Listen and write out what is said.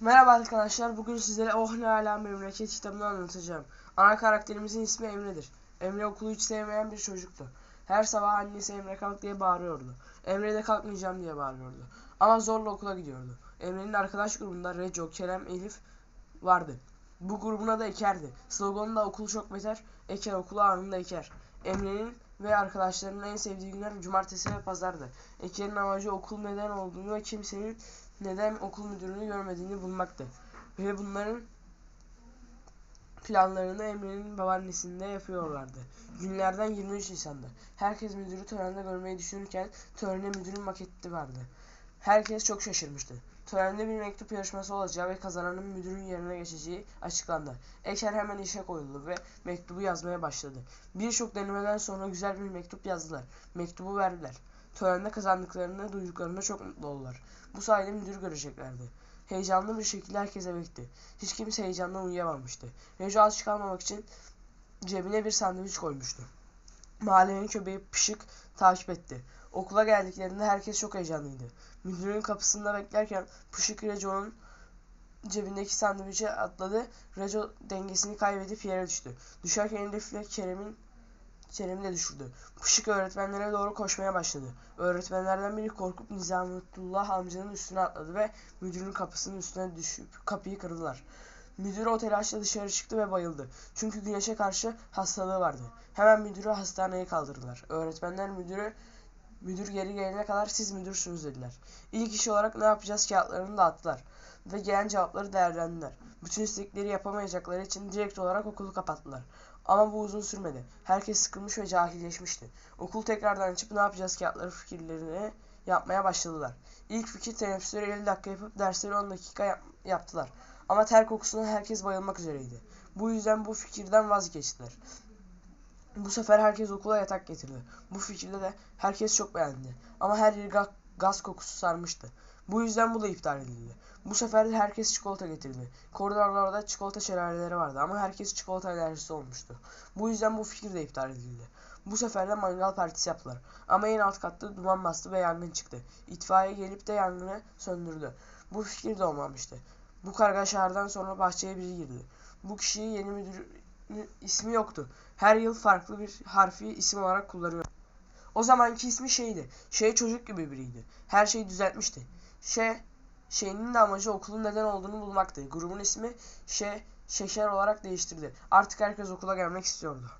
Merhaba arkadaşlar. Bugün sizlere Oh Ne Ala Memleket kitabını anlatacağım. Ana karakterimizin ismi Emre'dir. Emre okulu hiç sevmeyen bir çocuktu. Her sabah annesi Emre kalk diye bağırıyordu. Emre de kalkmayacağım diye bağırıyordu. Ama zorla okula gidiyordu. Emre'nin arkadaş grubunda Reco, Kerem, Elif vardı. Bu grubuna da Eker'di. Sloganı da okul çok beter, Eker okulu anında eker. Emre'nin ve arkadaşlarının en sevdiği günler cumartesi ve pazardı. Eker'in amacı okul neden olduğunu ve kimsenin neden okul müdürünü görmediğini bulmaktı. Ve bunların planlarını Emre'nin babaannesinde yapıyorlardı. Günlerden 23 Nisan'dı. Herkes müdürü törende görmeyi düşünürken törene müdürün maketi vardı. Herkes çok şaşırmıştı. Törende bir mektup yarışması olacağı ve kazananın müdürün yerine geçeceği açıklandı. Eker hemen işe koyuldu ve mektubu yazmaya başladı. Birçok denemeden sonra güzel bir mektup yazdılar. Mektubu verdiler. Törende kazandıklarını duyduklarında çok mutlu oldular. Bu sayede müdür göreceklerdi. Heyecanlı bir şekilde herkes eve. Hiç kimse heyecandan uyuyamamıştı. Reco aç kalmamak için cebine bir sandviç koymuştu. Mahallenin köpeği Pışık takip etti. Okula geldiklerinde herkes çok heyecanlıydı. Müdürün kapısında beklerken Pışık Reco'nun cebindeki sandviçe atladı. Reco dengesini kaybedip yere düştü. Düşerken Elif'le Kerem'in Kerem'i de düşürdü. Pışık öğretmenlere doğru koşmaya başladı. Öğretmenlerden biri korkup Nizametullah amcanın üstüne atladı ve müdürün kapısının üstüne düşüp kapıyı kırdılar. Müdür o telaşla dışarı çıktı ve bayıldı. Çünkü güneşe karşı hastalığı vardı. Hemen müdürü hastaneye kaldırdılar. Öğretmenler müdürü müdür geri gelene kadar siz müdürsünüz dediler. İlk iş olarak ne yapacağız kağıtlarını dağıttılar ve gelen cevapları değerlendiler. Bütün istekleri yapamayacakları için direkt olarak okulu kapattılar. Ama bu uzun sürmedi. Herkes sıkılmış ve cahilleşmişti. Okul tekrardan açıp ne yapacağız kağıtları fikirlerini yapmaya başladılar. İlk fikir teneffüsleri 50 dakika yapıp dersleri 10 dakika yap- yaptılar. Ama ter kokusuna herkes bayılmak üzereydi. Bu yüzden bu fikirden vazgeçtiler. Bu sefer herkes okula yatak getirdi. Bu fikirde de herkes çok beğendi. Ama her yeri ga- gaz kokusu sarmıştı. Bu yüzden bu da iptal edildi. Bu sefer de herkes çikolata getirdi. Koridorlarda çikolata şelaleleri vardı ama herkes çikolata alerjisi olmuştu. Bu yüzden bu fikir de iptal edildi. Bu sefer de mangal partisi yaptılar. Ama en alt katta duman bastı ve yangın çıktı. İtfaiye gelip de yangını söndürdü. Bu fikir de olmamıştı. Bu kargaşalardan sonra bahçeye biri girdi. Bu kişiyi yeni müdür ismi yoktu. Her yıl farklı bir harfi isim olarak kullanıyor. O zamanki ismi şeydi. Şey çocuk gibi biriydi. Her şeyi düzeltmişti. Şey şeyinin de amacı okulun neden olduğunu bulmaktı. Grubun ismi şey şeker olarak değiştirdi. Artık herkes okula gelmek istiyordu.